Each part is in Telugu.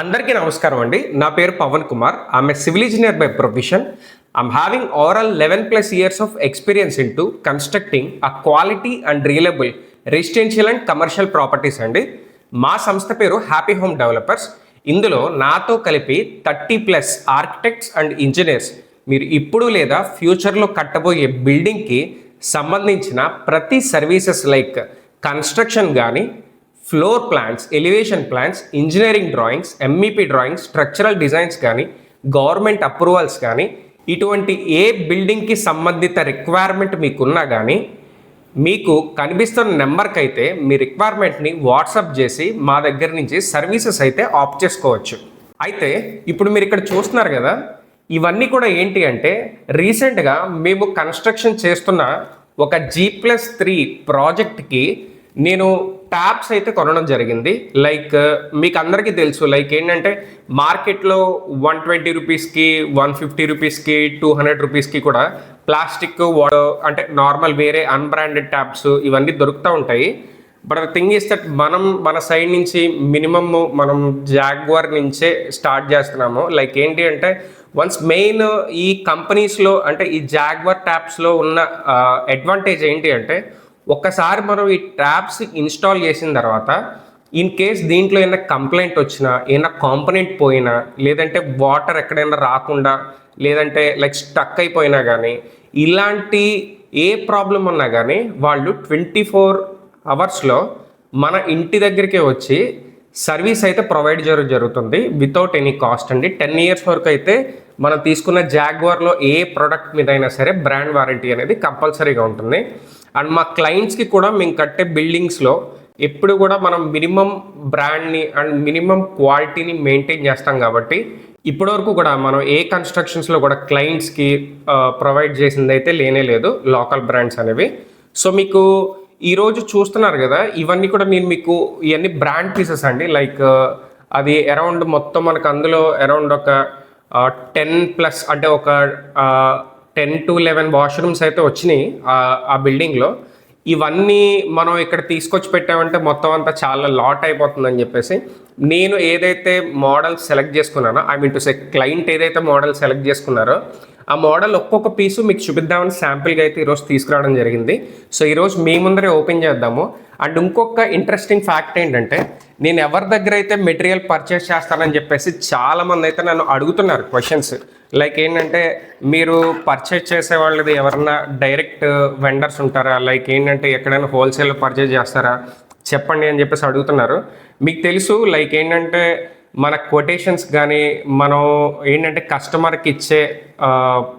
అందరికీ నమస్కారం అండి. నా పేరు పవన్ కుమార్. ఆమె civil engineer by profession I'm having overall eleven plus years of experience in to constructing a quality and reliable residential and commercial properties అండి. మా సంస్థ పేరు హ్యాపీ హోమ్ డెవలపర్స్ ఇందులో నాతో కలిపి thirty plus architects and engineers మీరు ఇప్పుడు లేదా ఫ్యూచర్లో కట్టబోయే బిల్డింగ్కి సంబంధించిన ప్రతి సర్వీసెస్ లైక్ కన్స్ట్రక్షన్ కానీ floor plans elevation plans engineering drawings MEP drawings structural designs కానీ గవర్నమెంట్ అప్రూవల్స్ కానీ ఇటువంటి ఏ బిల్డింగ్కి సంబంధిత రిక్వైర్మెంట్ మీకున్నా కానీ మీకు కనిపిస్తున్న నెంబర్కి అయితే మీ రిక్వైర్మెంట్ని వాట్సాప్ చేసి మా దగ్గర నుంచి సర్వీసెస్ అయితే ఆప్ చేసుకోవచ్చు. అయితే ఇప్పుడు మీరు ఇక్కడ చూస్తున్నారు కదా ఇవన్నీ కూడా ఏంటి అంటే రీసెంట్గా మేము కన్స్ట్రక్షన్ చేస్తున్న ఒక జీ ప్లస్ త్రీ ప్రాజెక్ట్కి నేను ట్యాబ్స్ అయితే కొనడం జరిగింది. లైక్ మీకు అందరికీ తెలుసు లైక్ ఏంటంటే మార్కెట్లో వన్ ట్వంటీ రూపీస్కి వన్ ఫిఫ్టీ రూపీస్కి టూ హండ్రెడ్ రూపీస్కి కూడా ప్లాస్టిక్ వాటర్ అంటే నార్మల్ వేరే అన్బ్రాండెడ్ ట్యాబ్స్ ఇవన్నీ దొరుకుతూ ఉంటాయి. బట్ థింగ్ ఈస్ దట్ మనం మన సైడ్ నుంచి మినిమమ్ మనం జాగ్వార్ నుంచే స్టార్ట్ చేస్తున్నాము. లైక్ ఏంటి అంటే వన్స్ మెయిన్ ఈ కంపెనీస్లో అంటే ఈ జాగ్వార్ ట్యాబ్స్లో ఉన్న అడ్వాంటేజ్ ఏంటి అంటే ఒక్కసారి మనం ఈ ట్యాబ్స్ ఇన్స్టాల్ చేసిన తర్వాత ఇన్ కేస్ దీంట్లో ఏమైనా కంప్లైంట్ వచ్చినా ఏమైనా కాంపనెంట్ పోయినా లేదంటే వాటర్ ఎక్కడైనా రాకుండా లేదంటే లైక్ స్టక్ అయిపోయినా కానీ ఇలాంటి ఏ ప్రాబ్లం ఉన్నా కానీ వాళ్ళు ట్వంటీ ఫోర్ అవర్స్లో మన ఇంటి దగ్గరికే వచ్చి సర్వీస్ అయితే ప్రొవైడ్ చేయడం జరుగుతుంది. వితౌట్ ఎనీ కాస్ట్ అండి. టెన్ ఇయర్స్ వరకు అయితే మనం తీసుకున్న జాగ్వార్లో ఏ ప్రోడక్ట్ మీద అయినా సరే బ్రాండ్ వారంటీ అనేది కంపల్సరీగా ఉంటుంది. అండ్ మా క్లయింట్స్కి కూడా మేము కట్టే బిల్డింగ్స్లో ఎప్పుడు కూడా మనం మినిమం బ్రాండ్ని అండ్ మినిమం క్వాలిటీని మెయింటైన్ చేస్తాం కాబట్టి ఇప్పటివరకు కూడా మనం ఏ కన్స్ట్రక్షన్స్లో కూడా క్లయింట్స్కి ప్రొవైడ్ చేసింది అయితే లేనే లేదు లోకల్ బ్రాండ్స్ అనేవి. సో మీకు ఈరోజు చూస్తున్నారు కదా ఇవన్నీ కూడా నేను మీకు ఇవన్నీ బ్రాండ్ పీసెస్ అండి. లైక్ అది అరౌండ్ మొత్తం మనకు అందులో అరౌండ్ ఒక టెన్ ప్లస్ అంటే ఒక టెన్ టు లెవెన్ వాష్రూమ్స్ అయితే వచ్చినాయి ఆ- బిల్డింగ్లో ఇవన్నీ మనం ఇక్కడ తీసుకొచ్చి పెట్టామంటే మొత్తం అంతా చాలా లాట్ అయిపోతుందని చెప్పేసి నేను ఏదైతే model select చేసుకున్నానో I mean to say client ఏదైతే మోడల్ సెలెక్ట్ చేసుకున్నారో ఆ మోడల్ ఒక్కొక్క పీసు మీకు చూపిద్దామని శాంపిల్గా అయితే ఈరోజు తీసుకురావడం జరిగింది. సో ఈరోజు మీ ముందరే ఓపెన్ చేద్దాము. అండ్ ఇంకొక ఇంట్రెస్టింగ్ ఫ్యాక్ట్ ఏంటంటే నేను ఎవరి దగ్గర అయితే మెటీరియల్ పర్చేస్ చేస్తానని చెప్పేసి చాలామంది అయితే నన్ను అడుగుతున్నారు క్వశ్చన్స్ లైక్ ఏంటంటే మీరు పర్చేస్ చేసే వాళ్ళది ఎవరన్నా డైరెక్ట్ వెండర్స్ ఉంటారా? లైక్ ఏంటంటే ఎక్కడైనా హోల్సేల్ పర్చేస్ చేస్తారా? చెప్పండి అని చెప్పేసి అడుగుతున్నారు. మీకు తెలుసు లైక్ ఏంటంటే మన కొటేషన్స్ కానీ మనం ఏంటంటే కస్టమర్కి ఇచ్చే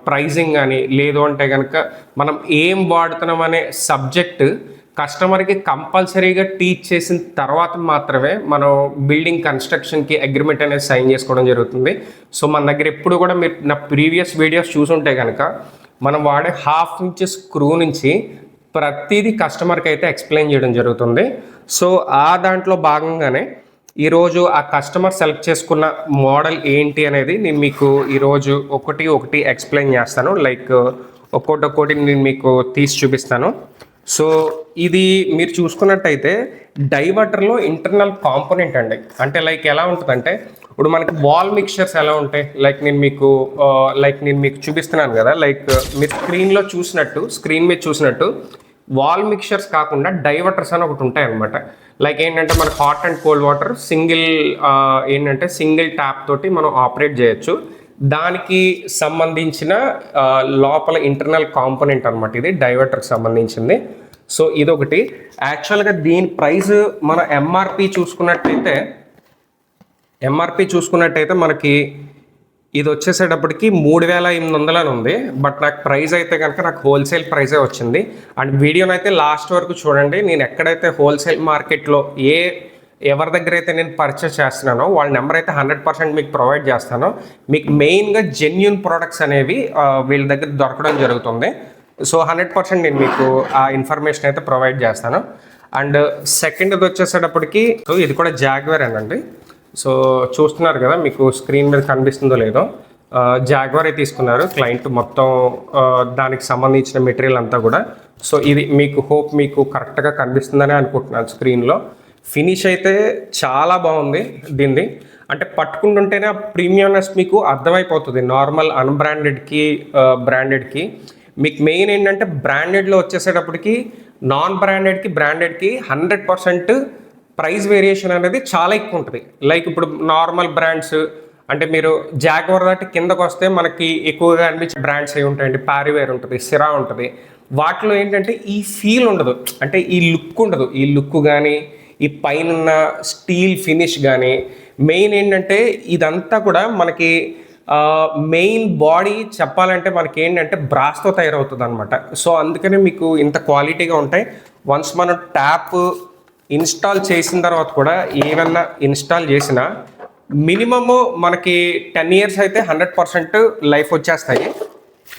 ప్రైజింగ్ కానీ లేదు అంటే కనుక మనం ఏం వాడుతున్నాం అనే సబ్జెక్ట్ కస్టమర్కి కంపల్సరీగా టీచ్ చేసిన తర్వాత మాత్రమే మనం బిల్డింగ్ కన్స్ట్రక్షన్కి అగ్రిమెంట్ అనేది సైన్ చేసుకోవడం జరుగుతుంది. సో మన దగ్గర ఎప్పుడు కూడా మీరు నా ప్రీవియస్ వీడియోస్ చూసుంటే కనుక మనం వాడే హాఫ్ ఇంచ్ స్క్రూ నుంచి ప్రతిదీ కస్టమర్కి అయితే ఎక్స్ప్లెయిన్ చేయడం జరుగుతుంది. సో ఆ దాంట్లో భాగంగానే ఈరోజు ఆ కస్టమర్ సెలెక్ట్ చేసుకున్న మోడల్ ఏంటి అనేది నేను మీకు ఈరోజు ఒకటి ఒకటి ఎక్స్ప్లెయిన్ చేస్తాను. లైక్ ఒక్కొక్కటి ఒక్కోటి నేను మీకు తీసి చూపిస్తాను. సో ఇది మీరు చూసుకున్నట్టయితే డైవర్టర్లో ఇంటర్నల్ కాంపోనెంట్ అండి. అంటే లైక్ ఎలా ఉంటుందంటే ఇప్పుడు మనకి వాల్ మిక్చర్స్ ఎలా ఉంటాయి? లైక్ నేను మీకు లైక్ నేను మీకు చూపిస్తున్నాను కదా లైక్ మీరు స్క్రీన్లో చూసినట్టు స్క్రీన్ మీద చూసినట్టు వాల్ మిక్చర్స్ కాకుండా డైవర్టర్స్ అని ఒకటి ఉంటాయి అనమాట లైక్ ఏంటంటే మనకు hot and cold water single ఏంటంటే సింగిల్ ట్యాప్ తోటి మనం ఆపరేట్ చేయొచ్చు. దానికి సంబంధించిన లోపల ఇంటర్నల్ కాంపోనెంట్ అనమాట ఇది డైవర్టర్కి సంబంధించింది. సో ఇదొకటి. యాక్చువల్గా దీని ప్రైస్ మన ఎంఆర్పి చూసుకున్నట్టయితే ఎంఆర్పి చూసుకున్నట్టయితే మనకి ఇది వచ్చేసేటప్పటికి మూడు వేల ఎనిమిది వందలు అని ఉంది. బట్ నాకు ప్రైస్ అయితే కనుక నాకు హోల్సేల్ ప్రైజే వచ్చింది. అండ్ వీడియోని అయితే లాస్ట్ వరకు చూడండి. నేను ఎక్కడైతే హోల్సేల్ మార్కెట్లో ఏ ఎవరి దగ్గర అయితే నేను పర్చేస్ చేస్తున్నానో వాళ్ళ నెంబర్ అయితే హండ్రెడ్ పర్సెంట్ మీకు ప్రొవైడ్ చేస్తాను. మీకు మెయిన్గా జెన్యున్ ప్రోడక్ట్స్ అనేవి వీళ్ళ దగ్గర దొరకడం జరుగుతుంది. సో హండ్రెడ్ పర్సెంట్ నేను మీకు ఆ ఇన్ఫర్మేషన్ అయితే ప్రొవైడ్ చేస్తాను. అండ్ సెకండ్ ఇది వచ్చేసేటప్పటికి సో ఇది కూడా జాగ్వేర్ అండి సో చూస్తున్నారు కదా మీకు స్క్రీన్ మీద కనిపిస్తుందో లేదో. జాగ్వారే తీసుకున్నారు క్లయింట్ మొత్తం దానికి సంబంధించిన మెటీరియల్ అంతా కూడా. సో ఇది మీకు హోప్ మీకు కరెక్ట్గా కనిపిస్తుందని అనుకుంటున్నాను స్క్రీన్లో ఫినిష్ అయితే చాలా బాగుంది దీన్ని అంటే పట్టుకుంటుంటేనే ఆ ప్రీమియంనెస్ మీకు అర్థమైపోతుంది నార్మల్ అన్బ్రాండెడ్కి బ్రాండెడ్కి మీకు మెయిన్ ఏంటంటే బ్రాండెడ్లో వచ్చేసేటప్పటికి నాన్ బ్రాండెడ్కి బ్రాండెడ్కి హండ్రెడ్ పర్సెంట్ ప్రైస్ వేరియేషన్ అనేది చాలా ఎక్కువ ఉంటుంది. లైక్ ఇప్పుడు నార్మల్ బ్రాండ్స్ అంటే మీరు జాగ్వర్ దాటి కిందకు వస్తే మనకి ఎక్కువగా అనిపించే బ్రాండ్స్ అవి ఉంటాయండి. పారివేర్ ఉంటుంది సిరా ఉంటుంది. వాటిలో ఏంటంటే ఈ ఫీల్ ఉండదు. అంటే ఈ లుక్ ఉండదు. ఈ లుక్ కానీ ఈ పైన స్టీల్ ఫినిష్ కానీ మెయిన్ ఏంటంటే ఇదంతా కూడా మనకి మెయిన్ బాడీ చెప్పాలంటే మనకి ఏంటంటే బ్రాస్తో తయారవుతుంది అనమాట సో అందుకనే మీకు ఇంత క్వాలిటీగా ఉంటాయి. వన్స్ మనం ట్యాప్ ఇన్స్టాల్ చేసిన తర్వాత కూడా ఏమన్నా ఇన్స్టాల్ చేసినా మినిమము మనకి టెన్ ఇయర్స్ అయితే హండ్రెడ్ పర్సెంట్ లైఫ్ వచ్చేస్తాయి.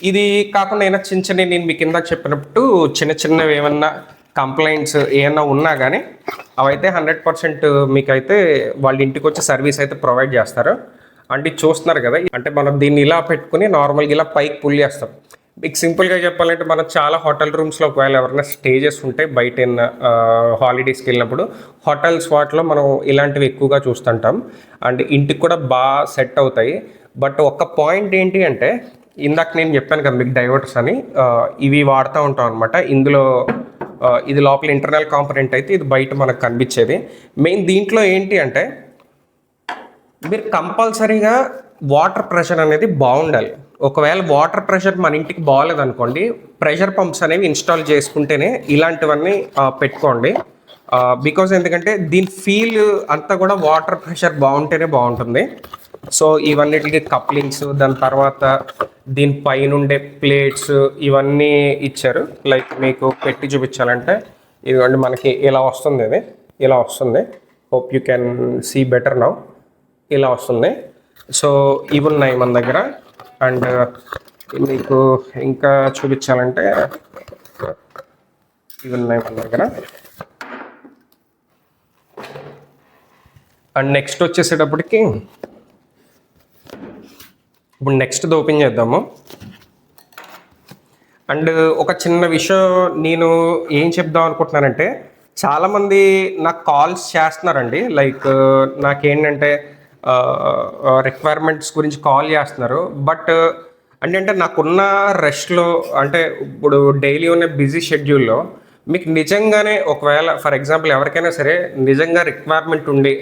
ఇది కాకుండా ఏమైనా చిన్న చిన్న నేను మీకు కింద చెప్పినట్టు చిన్న చిన్నవి ఏమన్నా కంప్లైంట్స్ ఏమన్నా ఉన్నా కానీ అవైతే హండ్రెడ్ పర్సెంట్ మీకైతే వాళ్ళ ఇంటికి వచ్చి సర్వీస్ అయితే ప్రొవైడ్ చేస్తారు. అంటే చూస్తున్నారు కదా అంటే మనం దీన్ని ఇలా పెట్టుకుని నార్మల్గా ఇలా పైకి పుల్ చేస్తాం. మీకు సింపుల్గా చెప్పాలంటే మనం చాలా హోటల్ రూమ్స్లో ఒకవేళ ఎవరైనా స్టేజెస్ ఉంటే బయట హాలిడేస్కి వెళ్ళినప్పుడు హోటల్స్ వాటిలో మనం ఇలాంటివి ఎక్కువగా చూస్తుంటాం. అండ్ ఇంటికి కూడా బాగా సెట్ అవుతాయి. బట్ ఒక పాయింట్ ఏంటి అంటే ఇందాక నేను చెప్పాను కదా మీకు డైవర్టర్స్ అని ఇవి వాడుతూ ఉంటాం అనమాట ఇందులో ఇది లోపల ఇంటర్నల్ కాంపనెంట్ అయితే ఇది బయట మనకు కనిపించేది. మెయిన్ దీంట్లో ఏంటి అంటే మీరు కంపల్సరీగా వాటర్ ప్రెషర్ అనేది బాగుండాలి. ఒకవేళ వాటర్ ప్రెషర్ మన ఇంటికి బాగాలేదు అనుకోండి ప్రెషర్ పంప్స్ అనేవి ఇన్స్టాల్ చేసుకుంటేనే ఇలాంటివన్నీ పెట్టుకోండి. బికాజ్ ఎందుకంటే దీని ఫీల్ అంతా కూడా వాటర్ ప్రెషర్ బాగుంటేనే బాగుంటుంది. సో ఇవన్నిటికి కప్లింగ్స్ దాని తర్వాత దీని పైన ఉండే ప్లేట్స్ ఇవన్నీ ఇచ్చారు. లైక్ మీకు పెట్టి చూపించాలంటే ఇదిగోండి మనకి ఇలా వస్తుంది ఇది ఇలా వస్తుంది. Hope you can see better now ఇలా వస్తుంది. సో ఇవి ఉన్నాయి మన దగ్గర. అండ్ మీకు ఇంకా చూపించాలంటే ఇవి ఉన్నాయి మన దగ్గర. అండ్ నెక్స్ట్ వచ్చేసేటప్పటికి ఇప్పుడు నెక్స్ట్ ఓపెన్ చేద్దాము. అండ్ ఒక చిన్న విషయం నేను ఏం చెప్దాం అనుకుంటున్నానంటే చాలామంది నాకు కాల్స్ చేస్తున్నారండి. లైక్ నాకేంటంటే రిక్వైర్మెంట్స్ గురించి కాల్ చేస్తున్నారు. బట్ అంటే అంటే నాకున్న రెస్ట్లో అంటే ఇప్పుడు డైలీ ఉన్న బిజీ షెడ్యూల్లో మీకు నిజంగానే ఒకవేళ ఫర్ ఎగ్జాంపుల్ ఎవరికైనా సరే నిజంగా రిక్వైర్మెంట్ ఉండి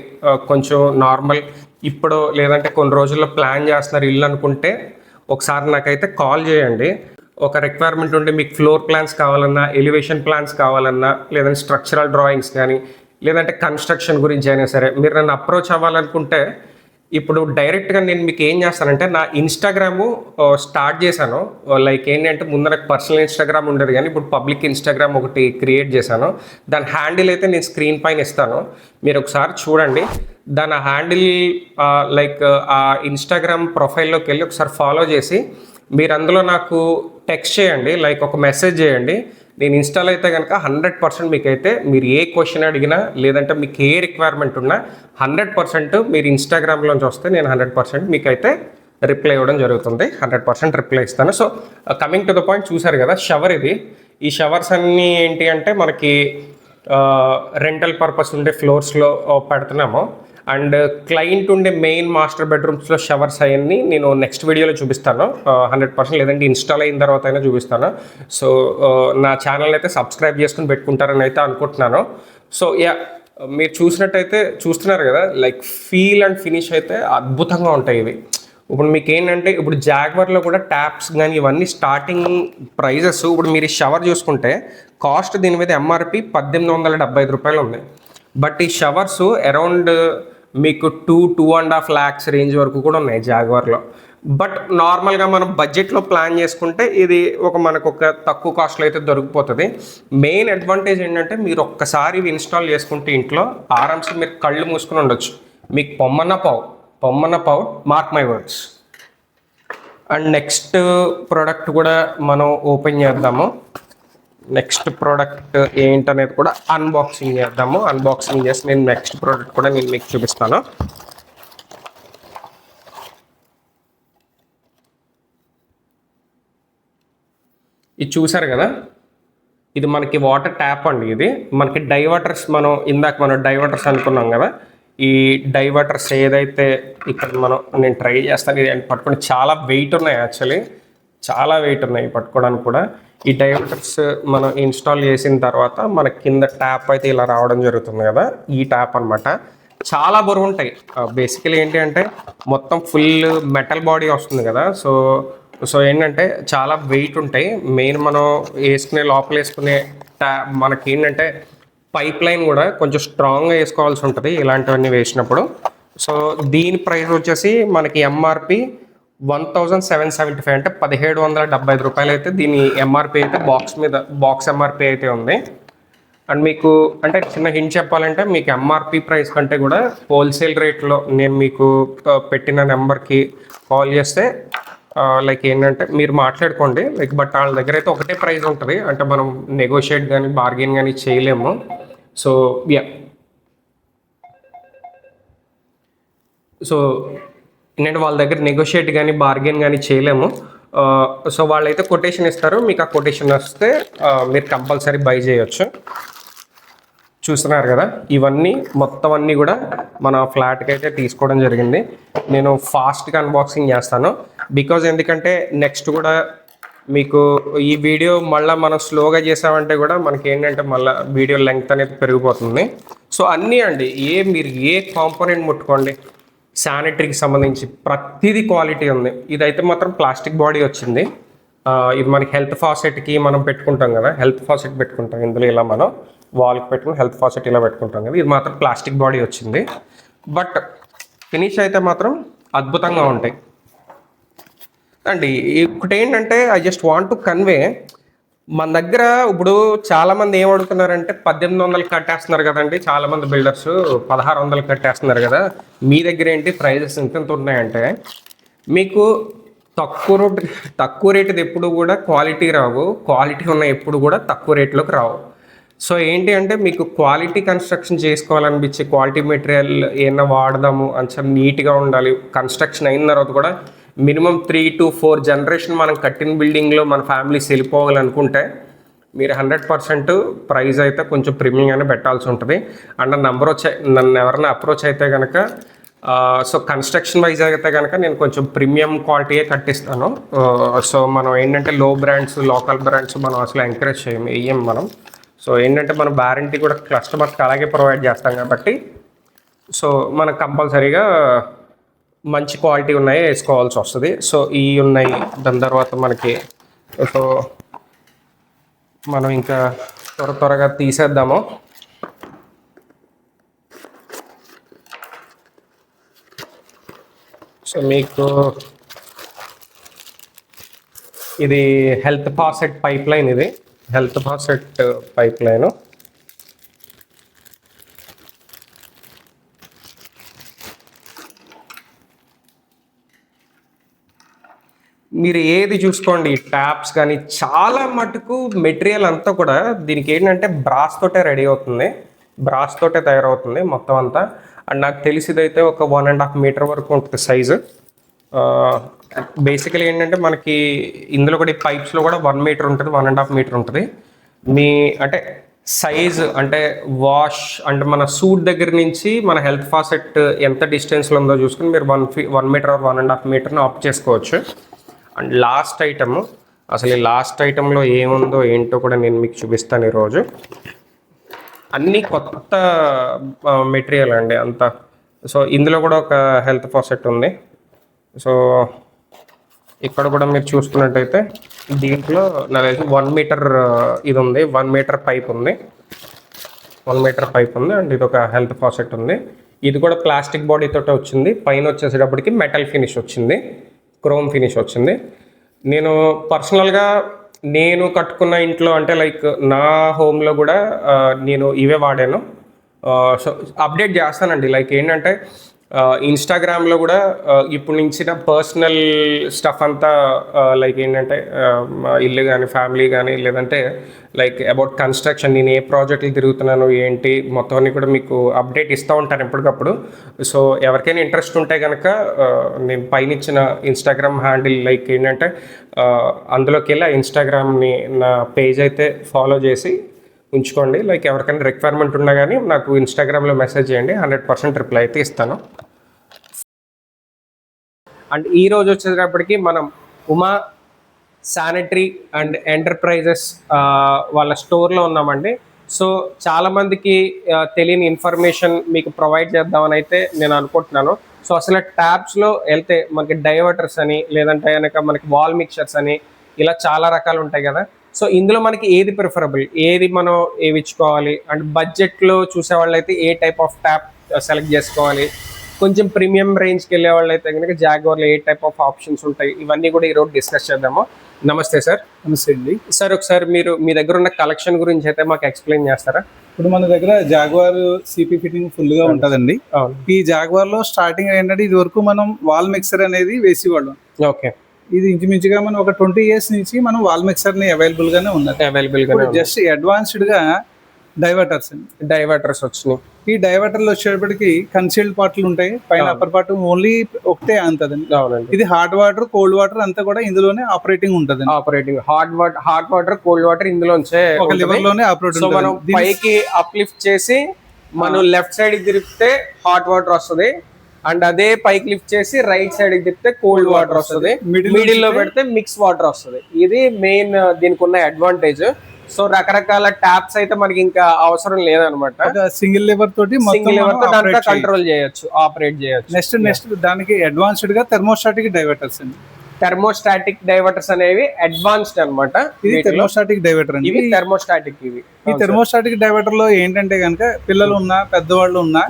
కొంచెం నార్మల్ ఇప్పుడు లేదంటే కొన్ని రోజుల్లో ప్లాన్ చేస్తున్నారు ఇల్లు అనుకుంటే ఒకసారి నాకైతే కాల్ చేయండి. ఒక రిక్వైర్మెంట్ ఉంటే మీకు ఫ్లోర్ ప్లాన్స్ కావాలన్నా ఎలివేషన్ ప్లాన్స్ కావాలన్నా లేదంటే స్ట్రక్చరల్ డ్రాయింగ్స్ కానీ లేదంటే కన్స్ట్రక్షన్ గురించి అయినా సరే మీరు నన్ను అప్రోచ్ అవ్వాలనుకుంటే ఇప్పుడు డైరెక్ట్గా నేను మీకు ఏం చేస్తానంటే నా ఇన్స్టాగ్రాము స్టార్ట్ చేశాను. లైక్ ఏంటంటే ముందు నాకు పర్సనల్ ఇన్స్టాగ్రామ్ ఉండేది కానీ ఇప్పుడు పబ్లిక్ ఇన్స్టాగ్రామ్ ఒకటి క్రియేట్ చేశాను. దాని హ్యాండిల్ అయితే నేను స్క్రీన్ పైన ఇస్తాను. మీరు ఒకసారి చూడండి. దాని హ్యాండిల్ లైక్ ఆ ఇన్స్టాగ్రామ్ ప్రొఫైల్లోకి వెళ్ళి ఒకసారి ఫాలో చేసి మీరు అందులో నాకు టెక్స్ట్ చేయండి. లైక్ ఒక మెసేజ్ చేయండి. నేను ఇన్స్టాల్ అయితే కనుక హండ్రెడ్ పర్సెంట్ మీకు అయితే మీరు ఏ క్వశ్చన్ అడిగినా లేదంటే మీకు ఏ రిక్వైర్మెంట్ ఉన్నా హండ్రెడ్ పర్సెంట్ మీరు ఇన్స్టాగ్రామ్లోంచి వస్తే నేను హండ్రెడ్ పర్సెంట్ మీకు అయితే రిప్లై ఇవ్వడం జరుగుతుంది. హండ్రెడ్ పర్సెంట్ రిప్లై ఇస్తాను. So coming to the point చూసారు కదా షవర్ ఇది. ఈ షవర్స్ అన్నీ ఏంటి అంటే మనకి uh, రెంటల్ పర్పస్ ఉండే ఫ్లోర్స్లో uh, పెడుతున్నాము. అండ్ క్లయింట్ ఉండే మెయిన్ మాస్టర్ బెడ్రూమ్స్లో షవర్స్ అవన్నీ నేను నెక్స్ట్ వీడియోలో చూపిస్తాను. హండ్రెడ్ పర్సెంట్ లేదంటే ఇన్స్టాల్ అయిన తర్వాత అయినా చూపిస్తాను. సో నా ఛానల్ అయితే సబ్స్క్రైబ్ చేసుకుని పెట్టుకుంటారని అయితే అనుకుంటున్నాను. సో యా మీరు చూసినట్టయితే చూస్తున్నారు కదా లైక్ ఫీల్ అండ్ ఫినిష్ అయితే అద్భుతంగా ఉంటాయి ఇవి. ఇప్పుడు మీకు ఏంటంటే ఇప్పుడు జాగ్వర్లో కూడా ట్యాప్స్ కానీ ఇవన్నీ స్టార్టింగ్ ప్రైజెస్. ఇప్పుడు మీరు షవర్ చూసుకుంటే కాస్ట్ దీని మీద ఎంఆర్పి పద్దెనిమిది వందల డెబ్బై ఐదు రూపాయలు ఉంది. బట్ ఈ షవర్స్ అరౌండ్ మీకు two two and half lakhs range వరకు కూడా ఉన్నాయి జాగ్వర్లో బట్ నార్మల్గా మనం బడ్జెట్లో ప్లాన్ చేసుకుంటే ఇది ఒక మనకు ఒక తక్కువ కాస్ట్లో అయితే దొరికిపోతుంది. మెయిన్ అడ్వాంటేజ్ ఏంటంటే మీరు ఒక్కసారి ఇవి ఇన్స్టాల్ చేసుకుంటే ఇంట్లో ఆరామ్స్ మీరు కళ్ళు మూసుకుని ఉండొచ్చు. మీకు పొమ్మన్న పావు పొమ్మన్న పావు mark my words and next product కూడా మనం ఓపెన్ చేద్దాము. నెక్స్ట్ ప్రోడక్ట్ ఏంటనేది కూడా అన్బాక్సింగ్ చేద్దాము. అన్బాక్సింగ్ చేసి నేను నెక్స్ట్ ప్రోడక్ట్ కూడా నేను మీకు చూపిస్తాను. ఇది చూసారు కదా? ఇది మనకి వాటర్ ట్యాప్ అండి ఇది. మనకి డైవర్టర్స్ మనం ఇందాక మనం డైవర్టర్స్ అనుకున్నాం కదా? ఈ డైవర్టర్స్ ఏదైతే ఇక్కడ మనం నేను ట్రై చేస్తాను ఇది పట్టుకుని చాలా వెయిట్ ఉన్నాయి యాక్చువల్లీ చాలా వెయిట్ ఉన్నాయి పట్టుకోవడానికి కూడా. ఈ డైవర్టర్స్ మనం ఇన్స్టాల్ చేసిన తర్వాత మన కింద ట్యాప్ అయితే ఇలా రావడం జరుగుతుంది కదా. ఈ ట్యాప్ అన్నమాట. చాలా బరువు ఉంటాయి. బేసికలీ ఏంటి అంటే మొత్తం ఫుల్ మెటల్ బాడీ వస్తుంది కదా. సో సో ఏంటంటే చాలా వెయిట్ ఉంటాయి. మెయిన్ మనం వేసుకునే లోపల వేసుకునే ట్యా మనకి ఏంటంటే పైప్ లైన్ కూడా కొంచెం స్ట్రాంగ్గా వేసుకోవాల్సి ఉంటుంది ఇలాంటివన్నీ వేసినప్పుడు. సో దీని ప్రైస్ వచ్చేసి మనకి MRP one thousand seven seventy five అంటే పదిహేడు వందల డెబ్బై ఐదు రూపాయలు అయితే దీని ఎంఆర్పి అయితే బాక్స్ మీద బాక్స్ ఎంఆర్పి అయితే ఉంది. అండ్ మీకు అంటే చిన్న హింట్ చెప్పాలంటే మీకు ఎంఆర్పి ప్రైస్ కంటే కూడా హోల్సేల్ రేట్లో నేను మీకు పెట్టిన నెంబర్కి కాల్ చేస్తే లైక్ ఏంటంటే మీరు మాట్లాడుకోండి. లైక్ బట్ వాళ్ళ దగ్గర అయితే ఒకటే ప్రైస్ ఉంటుంది. అంటే మనం నెగోషియేట్ కానీ బార్గెన్ కానీ చేయలేము. So yeah. సో ఏంటంటే వాళ్ళ దగ్గర నెగోషియేట్ కానీ బార్గెన్ కానీ చేయలేము. సో వాళ్ళైతే కొటేషన్ ఇస్తారు. మీకు ఆ కొటేషన్ వస్తే మీరు కంపల్సరీ బై చేయొచ్చు. చూస్తున్నారు కదా ఇవన్నీ మొత్తం అన్నీ కూడా మన ఫ్లాట్కి అయితే తీసుకోవడం జరిగింది. నేను ఫాస్ట్గా అన్బాక్సింగ్ చేస్తాను. బికాజ్ ఎందుకంటే నెక్స్ట్ కూడా మీకు ఈ వీడియో మళ్ళీ మనం స్లోగా చేసామంటే కూడా మనకి ఏంటంటే మళ్ళీ వీడియో లెంగ్త్ అనేది పెరిగిపోతుంది. సో అన్నీ అండి ఏ మీరు ఏ కాంపోనెంట్ ముట్టుకోండి. శానిటరీకి సంబంధించి ప్రతిదీ క్వాలిటీ ఉంది. ఇదైతే మాత్రం ప్లాస్టిక్ బాడీ వచ్చింది. ఇది మనకి హెల్త్ ఫాసెట్కి మనం పెట్టుకుంటాం కదా హెల్త్ ఫాసెట్ పెట్టుకుంటాం. ఇందులో ఇలా మనం వాల్కి పెట్టుకుని హెల్త్ ఫాసెట్ ఇలా పెట్టుకుంటాం కదా ఇది మాత్రం ప్లాస్టిక్ బాడీ వచ్చింది. బట్ ఫినిష్ అయితే మాత్రం అద్భుతంగా ఉంటాయి. అండి ఒకటి ఏంటంటే I just want to convey మన దగ్గర ఇప్పుడు చాలా మంది ఏం అడుగుతున్నారంటే పద్దెనిమిది వందలు కట్టేస్తున్నారు కదండి. చాలా మంది బిల్డర్స్ పదహారు వందలు కట్టేస్తున్నారు కదా. మీ దగ్గర ఏంటి ప్రైజెస్ ఇంత ఎంత ఉన్నాయంటే మీకు తక్కువ రేట్ తక్కువ రేటుది ఎప్పుడు కూడా క్వాలిటీ రావు. క్వాలిటీ ఉన్న ఎప్పుడు కూడా తక్కువ రేట్లోకి రావు. సో ఏంటి అంటే మీకు క్వాలిటీ కన్స్ట్రక్షన్ చేసుకోవాలనిపించే క్వాలిటీ మెటీరియల్ ఏమైనా వాడదాము అని నీట్గా ఉండాలి. కన్స్ట్రక్షన్ అయిన తర్వాత కూడా minimum three to four generation మనం కట్టిన బిల్డింగ్లో మన ఫ్యామిలీస్ వెళ్ళిపోవాలనుకుంటే మీరు హండ్రెడ్ పర్సెంట్ ప్రైస్ అయితే కొంచెం ప్రీమియంగానే పెట్టాల్సి ఉంటుంది. అండ్ నంబర్ వచ్చే నన్ను ఎవరైనా అప్రోచ్ అయితే కనుక సో కన్స్ట్రక్షన్ వైజ్ అయితే కనుక నేను కొంచెం ప్రీమియం క్వాలిటీయే కట్టిస్తాను. సో మనం ఏంటంటే లో బ్రాండ్స్ లోకల్ బ్రాండ్స్ మనం అసలు ఎంకరేజ్ చేయం వేయం మనం. సో ఏంటంటే మనం వారంటీ కూడా కస్టమర్స్కి అలాగే ప్రొవైడ్ చేస్తాం కాబట్టి సో మనకు కంపల్సరీగా మంచి క్వాలిటీ ఉన్నాయి వేసుకోవాల్సి వస్తుంది. సో ఈ ఉన్నాయి. దాని తర్వాత మనకి సో మనం ఇంకా త్వర త్వరగా తీసేద్దాము. సో మీకు ఇది హెల్త్ ఫాసెట్ పైప్ లైన్ ఇది. హెల్త్ ఫాసెట్ పైప్ లైను మీరు ఏది చూసుకోండి ట్యాప్స్ కానీ చాలా మటుకు మెటీరియల్ అంతా కూడా దీనికి ఏంటంటే బ్రాస్ తోటే రెడీ అవుతుంది. బ్రాస్ తోటే తయారవుతుంది మొత్తం అంతా. అండ్ నాకు తెలిసిదైతే ఒక వన్ అండ్ హాఫ్ మీటర్ వరకు ఉంటుంది సైజు. బేసికలీ ఏంటంటే మనకి ఇందులో కూడా ఈ పైప్స్లో కూడా వన్ మీటర్ ఉంటుంది వన్ అండ్ హాఫ్ మీటర్ ఉంటుంది. మీ అంటే సైజ్ అంటే వాష్ అంటే మన సూట్ దగ్గర నుంచి మన హెల్త్ ఫాసెట్ ఎంత డిస్టెన్స్లో ఉందో చూసుకుని మీరు one fee one metre one and half మీటర్ని off చేసుకోవచ్చు. అండ్ లాస్ట్ ఐటమ్ అసలు ఈ లాస్ట్ ఐటెంలో ఏముందో ఏంటో కూడా నేను మీకు చూపిస్తాను ఈరోజు. అన్నీ కొత్త మెటీరియల్ అండి అంతా. సో ఇందులో కూడా ఒక హెల్త్ ఫాసెట్ ఉంది. సో ఇక్కడ కూడా మీరు చూసుకున్నట్టయితే దీంట్లో నాకు వన్ మీటర్ ఇది ఉంది. వన్ మీటర్ పైప్ ఉంది. వన్ మీటర్ పైప్ ఉంది అండ్ ఇది ఒక హెల్త్ ఫాసెట్ ఉంది. ఇది కూడా ప్లాస్టిక్ బాడీతో వచ్చింది. పైన వచ్చేసేటప్పటికి మెటల్ ఫినిష్ వచ్చింది. క్రోమ్ ఫినిష్ వచ్చింది. నేను పర్సనల్గా నేను కట్టుకున్న ఇంట్లో అంటే లైక్ నా హోమ్లో కూడా నేను ఇవే వాడాను. సో అప్డేట్ చేస్తానండి. లైక్ ఏంటంటే ఇన్స్టాగ్రామ్లో కూడా ఇప్పుడు నుంచి నా పర్సనల్ స్టఫ్ అంతా లైక్ ఏంటంటే ఇల్లు కానీ ఫ్యామిలీ కానీ లేదంటే లైక్ అబౌట్ కన్స్ట్రక్షన్ నేను ఏ ప్రాజెక్టులు తిరుగుతున్నాను ఏంటి మొత్తం అన్ని కూడా మీకు అప్డేట్ ఇస్తూ ఉంటాను ఎప్పటికప్పుడు. సో ఎవరికైనా ఇంట్రెస్ట్ ఉంటే కనుక నేను పైన ఇచ్చిన ఇన్స్టాగ్రామ్ హ్యాండిల్ లైక్ ఏంటంటే అందులోకి వెళ్ళి ఆ ఇన్స్టాగ్రామ్ని నా పేజ్ అయితే ఫాలో చేసి ఉంచుకోండి. లైక్ ఎవరికైనా రిక్వైర్మెంట్ ఉన్నా కానీ నాకు ఇన్స్టాగ్రామ్లో మెసేజ్ చేయండి. హండ్రెడ్ పర్సెంట్ రిప్లై అయితే ఇస్తాను. అండ్ ఈ రోజు వచ్చేటప్పటికి మనం ఉమా శానిటరీ అండ్ ఎంటర్ప్రైజెస్ వాళ్ళ స్టోర్లో ఉన్నామండి. సో చాలామందికి తెలియని ఇన్ఫర్మేషన్ మీకు ప్రొవైడ్ చేద్దామని అయితే నేను అనుకుంటున్నాను. సో అసలు ట్యాబ్స్లో వెళ్తే మనకి డైవర్టర్స్ అని లేదంటే కనుక మనకి వాల్ మిక్చర్స్ అని ఇలా చాలా రకాలు ఉంటాయి కదా. సో ఇందులో మనకి ఏది ప్రిఫరబుల్ ఏది మనం ఏవి ఇచ్చుకోవాలి అండ్ బడ్జెట్లో చూసే వాళ్ళైతే ఏ టైప్ ఆఫ్ ట్యాప్ సెలెక్ట్ చేసుకోవాలి? కొంచెం ప్రీమియం రేంజ్కి వెళ్ళే వాళ్ళు అయితే కనుక జాగ్వర్లో ఏ టైప్ ఆఫ్ ఆప్షన్స్ ఉంటాయి? ఇవన్నీ కూడా ఈరోజు డిస్కస్ చేద్దాము. నమస్తే సార్. నమస్తే అండి. సార్ ఒకసారి మీరు మీ దగ్గర ఉన్న కలెక్షన్ గురించి అయితే మాకు ఎక్స్ప్లెయిన్ చేస్తారా? ఇప్పుడు మన దగ్గర జాగ్వార్ సిపి ఫిట్టింగ్ ఫుల్గా ఉంటదండి. ఈ జాగ్వార్లో స్టార్టింగ్ ఏంటంటే ఇది వరకు మనం వాల్ మిక్సర్ అనేది వేసేవాళ్ళం. ఓకే. ఇది ఇంచుమించుగా మనం ఒక ట్వంటీ ఇయర్స్ నుంచి మనం వాల్ మిక్సర్ని అవైలబుల్ గానే ఉన్నది అవైలబుల్గా జస్ట్ అడ్వాన్స్డ్గా డైవర్టర్స్ డైవర్టర్స్ వచ్చినాయి. ఈ డైవర్టర్లు వచ్చేటప్పటికి కన్సీల్డ్ పార్ట్లు ఉంటాయి. పైన. అప్పర్ పార్ట్ ఓన్లీ ఒకటే అంతదండి. ఇది హాట్ వాటర్ కోల్డ్ వాటర్ అంతా కూడా ఇందులోనే ఆపరేటింగ్ ఉంటదండి. Operating hot water hot water cold water ఇందులోంచే ఒక ఉంటుంది. లివర్లోనే ఆపరేట్ సో మనం పైకి అప్లిఫ్ట్ చేసి మనం లెఫ్ట్ సైడ్ తిరిగితే హాట్ వాటర్ వస్తుంది. అండ్ అదే పైకి లిఫ్ట్ చేసి రైట్ సైడ్ తిప్పితే కోల్డ్ వాటర్ వస్తుంది. మిడిల్ మిడిల్లో పెడితే మిక్స్ వాటర్ వస్తుంది. ఇది మెయిన్ దీనికి ఉన్న అడ్వాంటేజ్ సో రకరకాల ట్యాప్స్ అయితే మనకి ఇంకా అవసరం లేదనమాట. సింగిల్ లివర్ తోటి సింగిల్ మొత్తం ఎవరితో దాంట్లో కంట్రోల్ చేయొచ్చు. ఆపరేట్ చేయొచ్చు నెక్స్ట్ నెక్స్ట్ దానికి అడ్వాన్స్డ్గా థెర్మోస్టాటిక్ డైవర్టర్స్ అండి. థెర్మోస్టాటిక్ డైవర్టర్స్ అనేవి అడ్వాన్స్డ్ అనమాట. ఇది థెర్మోస్టాటిక్ డైవర్టర్ అండి. ఇవి థెర్మోస్టాటిక్ ఇవి. ఈ థెర్మోస్టాటిక్ డైవర్టర్లో ఏంటంటే కనుక పిల్లలు ఉన్నా పెద్దవాళ్ళు ఉన్నా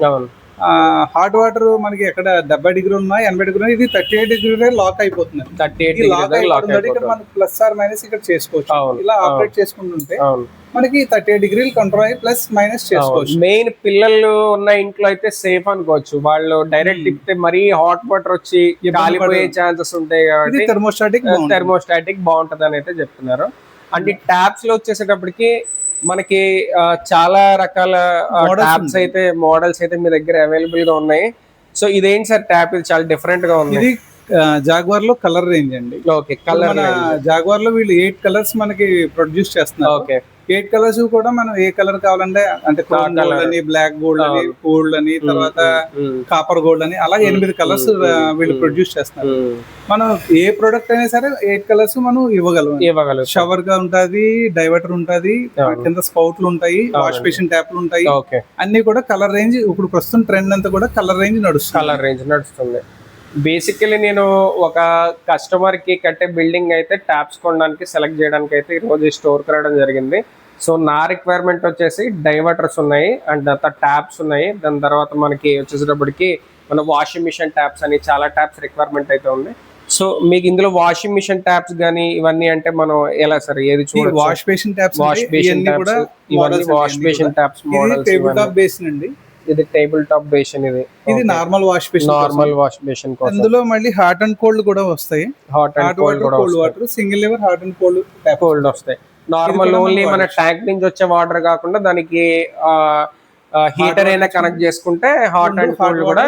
హాట్ వాటర్ మనకి ఎక్కడ డెబ్బై డిగ్రీలు ఉన్నా ఎనభై డిగ్రీలు ఇది థర్టీ ఎయిట్ డిగ్రీ లాక్ అయిపోతుంది థర్టీ ఎయిట్ లాక్ అయిపోతుంది. ఇక్కడ మనం ప్లస్ ఆర్ మైనస్ ఇక్కడ చేసుకోవచ్చు. ఇలా. ఆపరేట్ చేసుకుంటుంటే మనకి థర్టీ ఎయిట్ డిగ్రీలు కంట్రోల్ అయ్యి ప్లస్ మైనస్ చేసుకోవచ్చు. మెయిన్ పిల్లలు ఉన్న ఇంట్లో అయితే సేఫ్ అనుకోవచ్చు. వాళ్ళు డైరెక్ట్ తిప్పితే మరీ హాట్ వాటర్ వచ్చి కాలిపోయే. ఛాన్సెస్ ఉంటాయి కాబట్టి థెర్మోస్టాటిక్ థెర్మోస్టాటిక్ బాగుంటది. అని అయితే చెప్తున్నారు. అంటే ట్యాప్స్లో వచ్చేసేటప్పటికి మనకి చాలా రకాల ట్యాప్స్ ఉంటాయి. అయితే మోడల్స్ అయితే మీ దగ్గర అవైలబుల్గా ఉన్నాయి. సో ఇదేంటి సార్ ట్యాప్ ఇది చాలా డిఫరెంట్గా ఉంది. జాగ్వార్లో కలర్ రేంజ్ అండి. ఓకే కలర్ జాగ్వార్లో వీళ్ళు ఎయిట్ కలర్స్ మనకి ప్రొడ్యూస్ చేస్తున్నారు. ఓకే. ఎయిట్ కలర్స్ కూడా మనం ఏ కలర్ కావాలంటే అంటే. గోల్డ్ అని బ్లాక్ గోల్డ్ అని. గోల్డ్ అని తర్వాత కాపర్ గోల్డ్ అని అలా ఎనిమిది కలర్స్ వీళ్ళు ప్రొడ్యూస్ చేస్తున్నారు. మనం ఏ ప్రొడక్ట్ అయినా సరే ఎయిట్ కలర్స్ మనం ఇవ్వగలం. ఇవ్వగలరు షవర్గా ఉంటది డైవర్టర్ ఉంటది. కింద స్పౌట్లు ఉంటాయి వాష్. బేసిన్ ట్యాప్లు ఉంటాయి. అన్ని కూడా కలర్ రేంజ్ ఇప్పుడు ప్రస్తుతం ట్రెండ్ అంతా కూడా కలర్ రేంజ్ నడుస్తుంది. కలర్ రేంజ్ నడుస్తుంది. బేసికలీ నేను ఒక కస్టమర్కి కట్టే బిల్డింగ్ అయితే ట్యాప్స్ కొనడానికి సెలెక్ట్ చేయడానికి అయితే ఈ రోజు స్టోర్కి రావడం జరిగింది. సో నా రిక్వైర్మెంట్ వచ్చేసి డైవర్టర్స్ ఉన్నాయి అండ్ తర్వాత ట్యాప్స్ ఉన్నాయి. దాని తర్వాత మనకి వచ్చేసేటప్పటికి మన వాషింగ్ మిషన్ ట్యాప్స్ అని చాలా ట్యాప్స్ రిక్వైర్మెంట్ అయితే ఉంది. సో మీకు ఇందులో వాషింగ్ మిషన్ ట్యాప్స్ కానీ ఇవన్నీ అంటే మనం ఎలా సార్ ఏది చూడొచ్చు? Wash basin taps wash basin ఇవన్నీ కూడా ఇవన్నీ wash basin taps models basin అండి. ఇది టేబుల్ టాప్ బేసిన్ ఇది. ఇది normal wash basin normal wash basin కోసం. అందులో మళ్ళీ హాట్ అండ్ కోల్డ్ కూడా వస్తాయి. Hot and cold cold water single lever hot and cold cold వస్తాయి. నార్మల్ ఓన్లీ మనం. ట్యాంక్ నుంచి వచ్చే వాటర్ కాకుండా దానికి హీటర్ అయినా కనెక్ట్ చేసుకుంటే హాట్ అండ్ కోల్డ్ కూడా.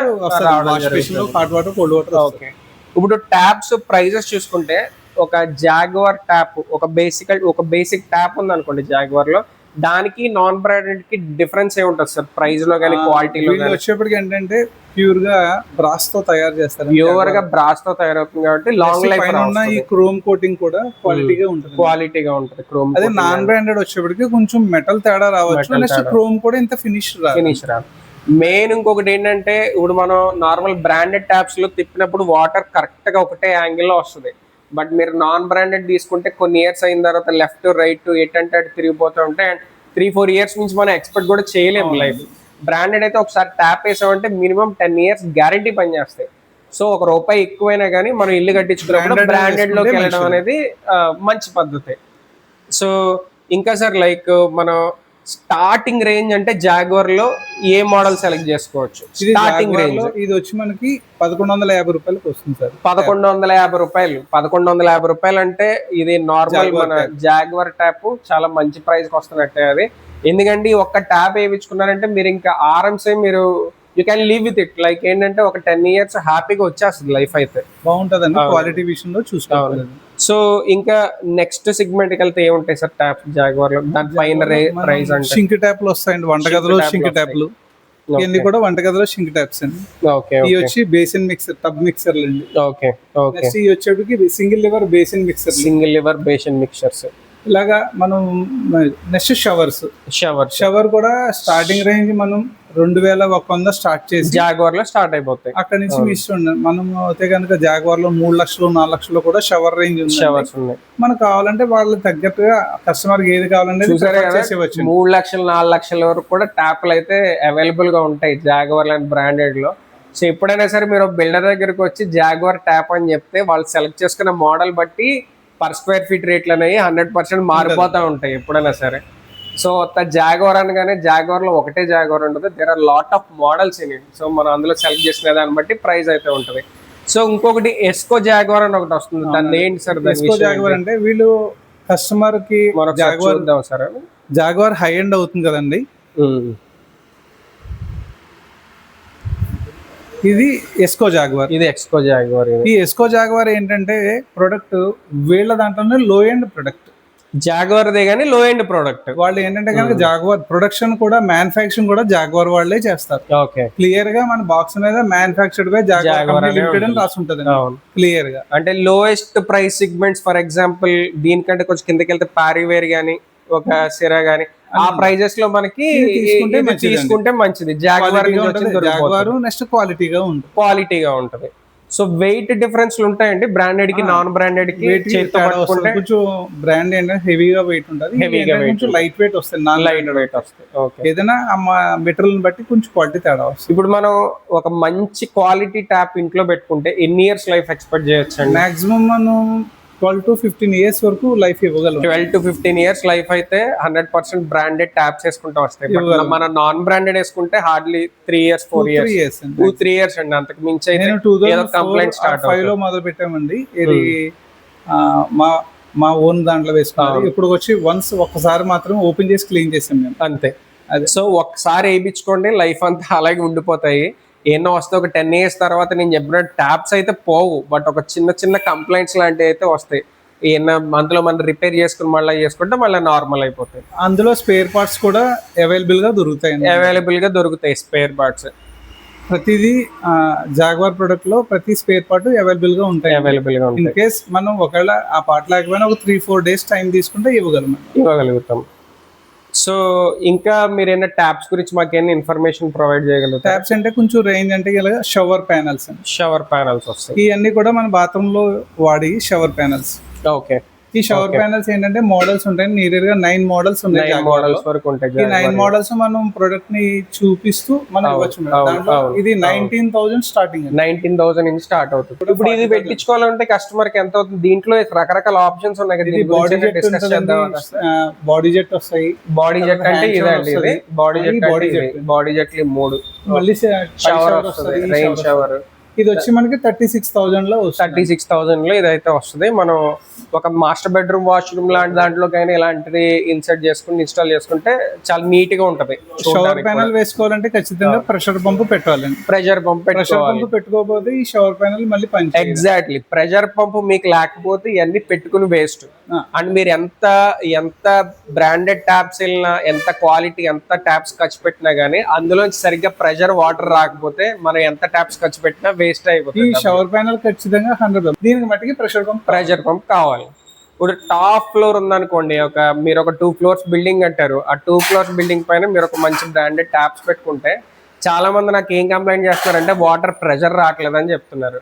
Hot water cold water okay ఇప్పుడు ట్యాప్స్ ప్రైజెస్ చూసుకుంటే ఒక జాగ్వర్ ట్యాప్ ఒక బేసిక్ ఒక బేసిక్ ట్యాప్ ఉంది అనుకోండి జాగ్వర్లో. దానికి నాన్ బ్రాండెడ్కి డిఫరెన్స్ ఏ ఉంటుంది సార్? ప్రైస్లో కానీ క్వాలిటీలో వచ్చేప్పటికి ఏంటంటే ప్యూర్గా బ్రాస్తో తయారు చేస్తారు ప్యూర్గా బ్రాస్తో తయారవుతుంది కాబట్టి లాంగ్ లైఫ్ ఉన్న ఈ క్రోమ్ కోటింగ్ కూడా క్వాలిటీగా ఉంటుంది. క్వాలిటీగా ఉంటుంది క్రోమ్ అదే నాన్ బ్రాండెడ్ వచ్చేప్పటికి కొంచెం మెటల్ తేడా రావచ్చు. నెక్స్ట్. క్రోమ్ కూడా ఇంత ఫినిష్ రాదు. ఫినిష్ రా మెయిన్ ఇంకొకటి ఏంటంటే ఇప్పుడు మనం నార్మల్ బ్రాండెడ్ ట్యాప్స్లో తిప్పినప్పుడు వాటర్ కరెక్ట్గా ఒకటే యాంగిల్లో వస్తుంది. బట్ మీరు నాన్ బ్రాండెడ్ తీసుకుంటే కొన్ని ఇయర్స్ అయిన తర్వాత లెఫ్ట్ రైట్ ఎట్ అంటే అటు తిరిగిపోతూ ఉంటే త్రీ ఫోర్ ఇయర్స్ నుంచి మనం ఎక్స్పెక్ట్ కూడా చేయలేము లైఫ్. బ్రాండెడ్ అయితే ఒకసారి ట్యాప్ వేసామంటే మినిమం టెన్ ఇయర్స్ గ్యారంటీ పనిచేస్తాయి సో ఒక రూపాయి ఎక్కువైనా కానీ మనం ఇల్లు కట్టించుకున్నప్పుడు బ్రాండెడ్లోకి వెళ్ళడం. అనేది మంచి పద్ధతి. సో ఇంకా సార్ లైక్ మనం స్టార్టింగ్ రేంజ్ అంటే జాగ్వర్లో ఏ మోడల్ సెలెక్ట్ చేసుకోవచ్చు? Starting range. ఇది వచ్చి మనకి పదకొండు వందల యాభై రూపాయలకి వస్తుంది సార్. పదకొండు వందల యాభై రూపాయలు. పదకొండు వందల యాభై రూపాయలు అంటే ఇది నార్మల్ మన. జాగ్వర్ ట్యాప్ చాలా మంచి ప్రైస్కి వస్తున్నట్టే అది. ఎందుకంటే ఒక్క ట్యాప్ వేయించుకున్నారంటే మీరు ఇంకా ఆరామ్సే మీరు you can leave with it like ఏంటంటే ఒక టెన్ ఇయర్స్ హ్యాపీగా వచ్చేస్తుంది లైఫ్ అయితే. బాగుంటదండి అవును. క్వాలిటీ విషయంలో చూసుకోవాలి. సో ఇంకా నెక్స్ట్ సెగ్మెంట్కి వెళ్తే ఏముంటాయి సార్ ట్యాప్ జాగ్వార్లో దాని పైన ప్రైస్ అంటే షింక్ ట్యాప్లు వస్తాయండి వంటగదిలో షింక్ ట్యాప్లు ఇవన్నీ కూడా వంటగదిలో షింక్ ట్యాప్స్ అండి. ఓకే ఇవి వచ్చి బేసిన్ మిక్సర్ టబ్ మిక్సర్లు అండి. Okay okay. ఇవి వచ్చేటికి single lever basin mixer single lever basin mixers ఇలాగా మనం నెక్స్ట్ షవర్స్. షవర్స్ షవర్ కూడా స్టార్టింగ్ రేంజ్ మనం రెండు వేల ఒక వంద స్టార్ట్ చేసి జాగ్వార్లో స్టార్ట్ అయిపోతాయి. అక్కడ నుంచి మీ ఇష్టం ఉండండి. మనం అయితే కనుక జాగ్వార్లో మూడు లక్షలు నాలుగు లక్షలు కూడా షవర్ రేంజ్ ఉంది షవర్స్ ఉన్నాయి. మనకు కావాలంటే వాళ్ళకి తగ్గట్టుగా కస్టమర్ ఏది కావాలంటే మూడు లక్షలు నాలుగు లక్షల వరకు కూడా ట్యాప్లు అయితే అవైలబుల్గా ఉంటాయి జాగ్వార్ లాంటి బ్రాండెడ్లో. సో ఎప్పుడైనా సరే మీరు బిల్డర్ దగ్గరికి వచ్చి జాగ్వార్ ట్యాప్ అని చెప్తే వాళ్ళు సెలెక్ట్ చేసుకున్న మోడల్ బట్టి పర్ స్క్వేర్ ఫీట్ రేట్లు అనేవి హండ్రెడ్ పర్సెంట్ మారిపోతూ ఉంటాయి ఎప్పుడైనా సరే. సో జాగ్వార్ అనగానే జాగ్వార్లో ఒకటే జాగ్వార్ ఉంటుంది. There are lot of models in it so మనం అందులో సెలెక్ట్ చేసుకునే దాన్ని బట్టి ప్రైస్ అయితే ఉంటుంది. సో ఇంకొకటి ఎస్కో జాగ్వార్ అని ఒకటి వస్తుంది. దాన్ని ఏంటి సార్ ఎస్కో జాగ్వార్ అంటే వీళ్ళు కస్టమర్కి చూద్దాం సార్ జాగ్వార్ హై ఎండ్ అవుతుంది కదండి. ఇది ఎస్కో జాగ్వార్ ఇది ఎక్స్కో జాగ్వార్ ఈ ఎస్కో జాగ్వార్ ఏంటంటే ప్రొడక్ట్ వీళ్ళ దాంట్లోనే లో ఎండ్ ప్రొడక్ట్ జాగ్వార్దే కానీ లో ఎండ్ ప్రోడక్ట్ వాళ్ళు ఏంటంటే కనుక జాగ్వార్ ప్రొడక్షన్ కూడా మ్యానుఫాక్చరింగ్ కూడా జాగ్వార్ వాళ్ళే చేస్తారు. ఓకే క్లియర్గా మన బాక్స్ మీద మ్యానుఫాక్చర్డ్ బై జాగ్వార్ లిమిటెడ్ అని. రాసి ఉంటుంది క్లియర్గా. అంటే lowest price segments for example దీనికంటే కొంచెం కిందకి వెళ్తే పారివేర్ గానీ ఒక సిరా గానీ ఆ ప్రైజెస్లో మనకి తీసుకుంటే మంచిది. జాగ్వార్ జాగ్వార్ నెక్స్ట్ క్వాలిటీగా ఉంటుంది. క్వాలిటీగా ఉంటది. సో వెయిట్ డిఫరెన్స్ ఉంటాయండి. బ్రాండెడ్కి నాన్ బ్రాండెడ్కి వస్తుంది. కొంచెం బ్రాండ్ ఏంటంటే హెవీగా వెయిట్ ఉంటుంది. ఇది Heavy గా ఏంటంటే weight కొంచెం లైట్ వెయిట్ వస్తుంది నాన్ లైట్ వెయిట్ వస్తాయి ఓకే. ఏదైనా మెటీరియల్ బట్టి కొంచెం క్వాలిటీ తేడా వస్తుంది. ఇప్పుడు మనం ఒక మంచి క్వాలిటీ ట్యాప్ ఇంట్లో పెట్టుకుంటే ఎన్ని ఇయర్స్ లైఫ్ ఎక్స్పెక్ట్ చేయొచ్చు మాక్సిమం మనం ట్వెల్వ్ టు ఫిఫ్టీన్ ఇయర్స్ వరకు లైఫ్ ఇవ్వగలం twelve to fifteen years life అయితే హండ్రెడ్ పర్సెంట్ బ్రాండెడ్ ట్యాప్స్ వేసుకుంటూ వస్తాయి. మన నాన్ బ్రాండెడ్ వేసుకుంటే hardly three years four years two three years అండి. అంతకు మించి అయితే కంప్లైంట్ స్టార్ట్ ఫైవ్లో మొదలు పెట్టామండి. ఇది ఆ, మా మా ఓన్ దాంట్లో వేసుకున్నారు. ఇప్పుడు వచ్చి వన్స్ ఒక్కసారి మాత్రం ఓపెన్ చేసి క్లీన్ చేసాం మేము. అంతే. అదే. సో ఒక్కసారి వేయించుకోండి లైఫ్ అంతా అలాగే ఉండిపోతాయి. ఎన్నో వస్తే ఒక టెన్ ఇయర్స్ తర్వాత నేను చెప్పినట్టు ట్యాప్స్ అయితే పోవు బట్ ఒక చిన్న చిన్న కంప్లైంట్స్ లాంటివి అయితే వస్తాయి. ఏమన్నా అందులో మనం రిపేర్ చేసుకుని మళ్ళీ చేసుకుంటే మళ్ళీ నార్మల్ అయిపోతాయి. అందులో స్పేర్ పార్ట్స్ కూడా అవైలబుల్గా దొరుకుతాయండి అవైలబుల్గా దొరుకుతాయి స్పేర్ పార్ట్స్ ప్రతిదీ జాగ్వార్ ప్రొడక్ట్లో ప్రతి స్పేర్ పార్ట్ అవైలబుల్గా ఉంటాయి. అవైలబుల్గా ఇన్ కేస్ మనం ఒకవేళ ఆ పార్ట్ లేకపోయినా ఒక త్రీ ఫోర్ డేస్ టైం తీసుకుంటే ఇవ్వగలం ఇవ్వగలుగుతాం. సో ఇంకా మీరు ఏమైనా ట్యాప్స్ గురించి మాకు ఏమైనా ఇన్ఫర్మేషన్ ప్రొవైడ్ చేయగలుగుతారు? ట్యాప్స్ అంటే కొంచెం రేంజ్ అంటే ఇలాగ షవర్ ప్యానల్స్ షవర్ ప్యానల్స్ వస్తాయి. ఇవన్నీ కూడా మన బాత్రూమ్లో వాడి షవర్ ప్యానల్స్ ఓకే ఈ షవర్ ప్యానల్స్ ఏంటంటే మోడల్స్ ఉంటాయి. నియర్గా నైన్ మోడల్స్ ఉన్నాయి. మోడల్స్ వరకు ఉంటాయి ఈ నైన్ మోడల్స్ మనం ప్రొడక్ట్ని చూపిస్తూ మనం ఇవ్వచ్చు ఇది nineteen thousand starting nineteen thousand నుంచి స్టార్ట్ అవుతుంది. ఇప్పుడు ఇది పెట్టించుకోవాలంటే కస్టమర్కి ఎంత అవుతుంది? దీంట్లో రకరకాల ఆప్షన్స్ ఉన్నాయి కదా బాడీ జెట్ బాడీ జెట్ వస్తాయి. బాడీ జెట్ అంటే ఇదండి body jet body. Jet body జెట్లు మూడు. మళ్ళీ షవర్ వస్తుంది. రెయిన్ షవర్ ఇది వచ్చి మనకి థర్టీ సిక్స్ థౌజండ్లో థర్టీ సిక్స్ థౌసండ్లో ఇదైతే వస్తుంది. మనం ఒక మాస్టర్ బెడ్రూమ్ వాష్రూమ్ లాంటి దాంట్లోకైనా ఇలాంటిది ఇన్సర్ట్ చేసుకుని ఇన్స్టాల్ చేసుకుంటే చాలా నీట్గా ఉంటది షవర్ ప్యానల్ వేసుకోవాలంటే ఖచ్చితంగా ప్రెషర్ పంప్ పెట్టాలండి. ప్రెషర్ పంప్ ప్రెషర్ పంప్ పెట్టుకోకపోతే ఈ షవర్ ప్యానల్ మళ్ళీ పని ఎగ్జాక్ట్లీ ప్రెషర్ పంప్ మీకు లేకపోతే ఇవన్నీ పెట్టుకుని వేస్ట్. అండ్ మీరు ఎంత ఎంత బ్రాండెడ్ ట్యాప్స్ వెళ్ళినా ఎంత క్వాలిటీ ఎంత ట్యాప్స్ ఖర్చు పెట్టినా గానీ అందులో సరిగ్గా ప్రెషర్ వాటర్ రాకపోతే మనం ఎంత ట్యాప్స్ ఖర్చు పెట్టినా వేస్ట్ ఈ అయిపోతుంది షవర్ ప్యానల్ ఖచ్చితంగా హండ్రెడ్ దీనికి మట్టికి ప్రెషర్ పంప్ ప్రెషర్ పంప్ కావాలి. ఇప్పుడు టాప్ ఫ్లోర్ ఉందనుకోండి ఒక మీరు ఒక టూ ఫ్లోర్స్ బిల్డింగ్ కట్టారు. ఆ టూ ఫ్లోర్స్ బిల్డింగ్ పైన మీరు ఒక మంచి బ్రాండెడ్ ట్యాప్స్ పెట్టుకుంటే చాలా మంది నాకు ఏం కంప్లైంట్ చేస్తున్నారంటే వాటర్ ప్రెషర్ రావట్లేదని చెప్తున్నారు.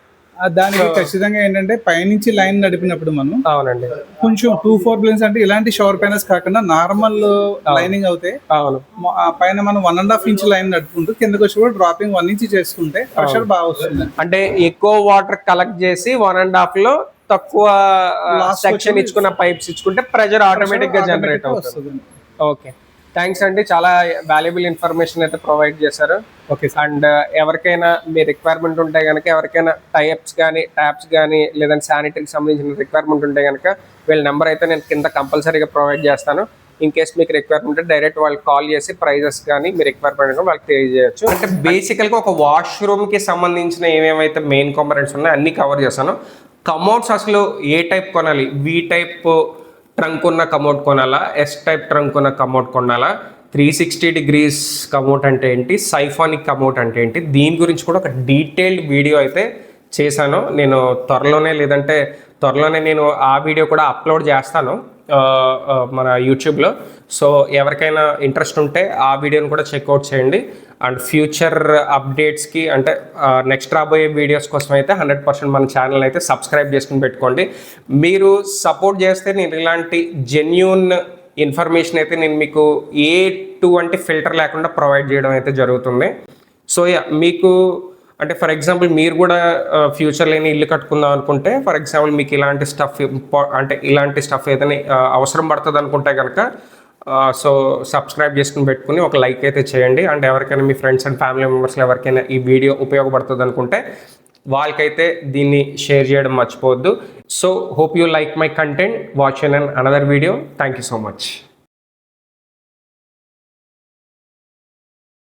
దానికి ఖచ్చితంగా ఏంటంటే పైనుంచి లైన్ నడిపినప్పుడు మనం అవునండి. కొంచెం టూ ఫోర్ ప్లేన్స్ అంటే ఇలాంటి షవర్ ప్యానల్స్ కాకుండా నార్మల్ లైనింగ్ అవుతే అవును. పైన మనం one and half inch line నడుపుకుంటూ కిందకి వచ్చి కూడా డ్రాపింగ్ వన్ ఇంచ్ చేసుకుంటే ప్రెషర్ బాగా వస్తుంది. అంటే ఎక్కువ వాటర్ కలెక్ట్ చేసి వన్ అండ్ హాఫ్లో తక్కువ సెక్షన్ ఇచ్చుకున్న పైప్స్ ఇచ్చుకుంటే ప్రెజర్ ఆటోమేటిక్గా జనరేట్ అవుతుంది. ఓకే థ్యాంక్స్ అండి. చాలా వాల్యుబుల్ ఇన్ఫర్మేషన్ అయితే ప్రొవైడ్ చేశారు. ఓకే అండ్ ఎవరికైనా మీ రిక్వైర్మెంట్ ఉంటే కనుక ఎవరికైనా టైప్స్ కానీ ట్యాప్స్ కానీ లేదంటే శానిటరీకి సంబంధించిన రిక్వైర్మెంట్ ఉంటే కనుక వీళ్ళ నెంబర్ అయితే నేను కింద కంపల్సరీగా ప్రొవైడ్ చేస్తాను. ఇన్ కేస్ మీకు రిక్వైర్మెంట్ ఉంటే డైరెక్ట్ వాళ్ళకి కాల్ చేసి ప్రైజెస్ కానీ మీ రిక్వైర్మెంట్ వాళ్ళకి తెలియజేయచ్చు. అంటే బేసికల్గా ఒక వాష్రూమ్కి సంబంధించిన ఏమేమైతే మెయిన్ కాంపనెంట్స్ ఉన్నాయో అన్ని కవర్ చేస్తాను. కమోడ్స్ అసలు ఏ టైప్ కొనాలి? వి టైప్ ట్రంక్ ఉన్న కమోడ్ కొనాలా? ఎస్ టైప్ ట్రంక్ ఉన్న కమోడ్ కొనాలా? త్రీ సిక్స్టీ డిగ్రీస్ కమోట్ అంటే ఏంటి? సైఫానిక్ కమోట్ అంటే ఏంటి? దీని గురించి కూడా ఒక డీటెయిల్డ్ వీడియో అయితే చేశాను. నేను త్వరలోనే లేదంటే త్వరలోనే నేను ఆ వీడియో కూడా అప్లోడ్ చేస్తాను. మన యూట్యూబ్లో. సో ఎవరికైనా ఇంట్రెస్ట్ ఉంటే ఆ వీడియోని కూడా చెక్అవుట్ చేయండి. అండ్ ఫ్యూచర్ అప్డేట్స్కి అంటే నెక్స్ట్ రాబోయే వీడియోస్ కోసం అయితే హండ్రెడ్ పర్సెంట్ మన ఛానల్ అయితే సబ్స్క్రైబ్ చేసుకుని పెట్టుకోండి. మీరు సపోర్ట్ చేస్తే నేను ఇలాంటి జెన్యున్ ఇన్ఫర్మేషన్ అయితే నేను మీకు ఏ ఎటువంటి ఫిల్టర్ లేకుండా ప్రొవైడ్ చేయడం అయితే జరుగుతుంది. సో యా మీకు అంటే ఫర్ ఎగ్జాంపుల్ మీరు కూడా ఫ్యూచర్ లేని ఇల్లు కట్టుకుందాం అనుకుంటే ఫర్ ఎగ్జాంపుల్ మీకు ఇలాంటి స్టఫ్ అంటే ఇలాంటి స్టఫ్ ఏదైనా అవసరం పడుతుంది అనుకుంటే కనుక సో సబ్స్క్రైబ్ చేసుకుని పెట్టుకుని ఒక లైక్ అయితే చేయండి. అండ్ ఎవరికైనా మీ ఫ్రెండ్స్ అండ్ ఫ్యామిలీ మెంబర్స్లో ఎవరికైనా ఈ వీడియో ఉపయోగపడుతుంది అనుకుంటే వాళ్ళకైతే దీన్ని షేర్ చేయడం మర్చిపోవద్దు. So hope you like my content watch in an another video thank you so much